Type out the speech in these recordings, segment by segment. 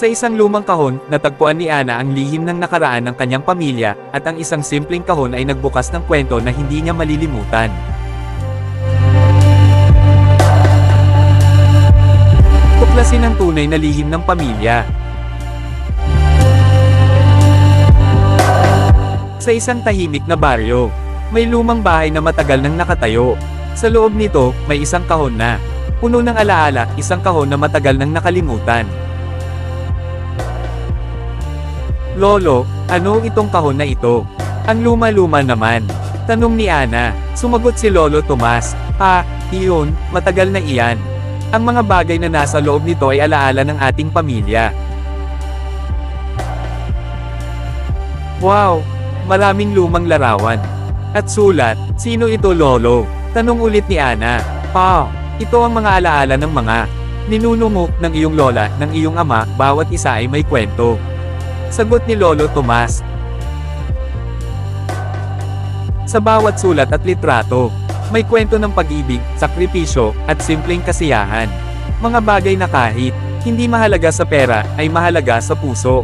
Sa isang lumang kahon, natagpuan ni Ana ang lihim ng nakaraan ng kanyang pamilya, at ang isang simpleng kahon ay nagbukas ng kwento na hindi niya malilimutan. Tuklasin ang tunay na lihim ng pamilya. Sa isang tahimik na baryo, may lumang bahay na matagal nang nakatayo. Sa loob nito, may isang kahon na. Puno ng alaala, isang kahon na matagal nang nakalimutan. Lolo, ano itong kahon na ito? Ang luma-luma naman. Tanong ni Ana. Sumagot si Lolo Tomas. Ha, iyon, matagal na iyan. Ang mga bagay na nasa loob nito ay alaala ng ating pamilya. Wow! Maraming lumang larawan. At sulat, sino ito lolo? Tanong ulit ni Ana. Pa, ito ang mga alaala ng mga ninunumok ng iyong lola, ng iyong ama, bawat isa ay may kwento. Sagot ni Lolo Tomas. Sa bawat sulat at litrato, may kwento ng pag-ibig, sakripisyo, at simpleng kasiyahan. Mga bagay na kahit hindi mahalaga sa pera, ay mahalaga sa puso.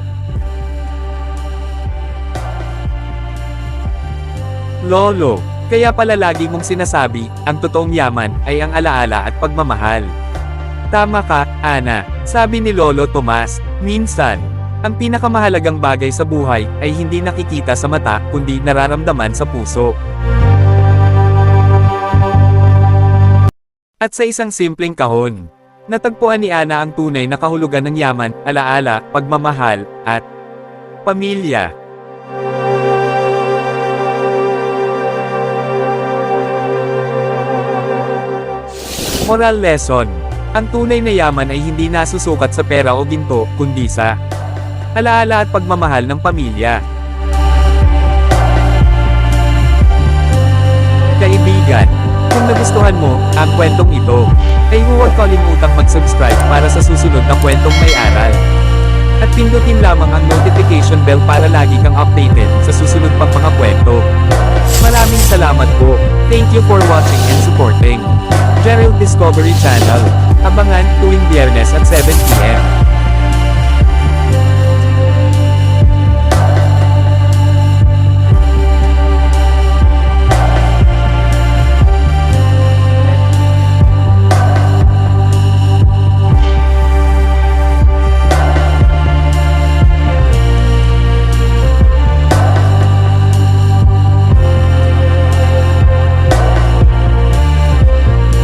Lolo, kaya pala lagi mong sinasabi, ang totoong yaman ay ang alaala at pagmamahal. Tama ka, Ana, sabi ni Lolo Tomas, minsan, ang pinakamahalagang bagay sa buhay ay hindi nakikita sa mata kundi nararamdaman sa puso. At sa isang simpleng kahon, natagpuan ni Ana ang tunay na kahulugan ng yaman, alaala, pagmamahal, at pamilya. Moral lesson. Ang tunay na yaman ay hindi nasusukat sa pera o ginto, kundi sa alaala at pagmamahal ng pamilya. Kaibigan, kung nagustuhan mo ang kwentong ito, ay huwag kalimutang mag-subscribe para sa susunod na kwentong may aral. At pindutin lamang ang notification bell para lagi kang updated sa susunod pang mga kwento. Maraming salamat po. Thank you for watching and supporting. Gerald Discovery Channel. Abangan tuwing biyernes at 7pm.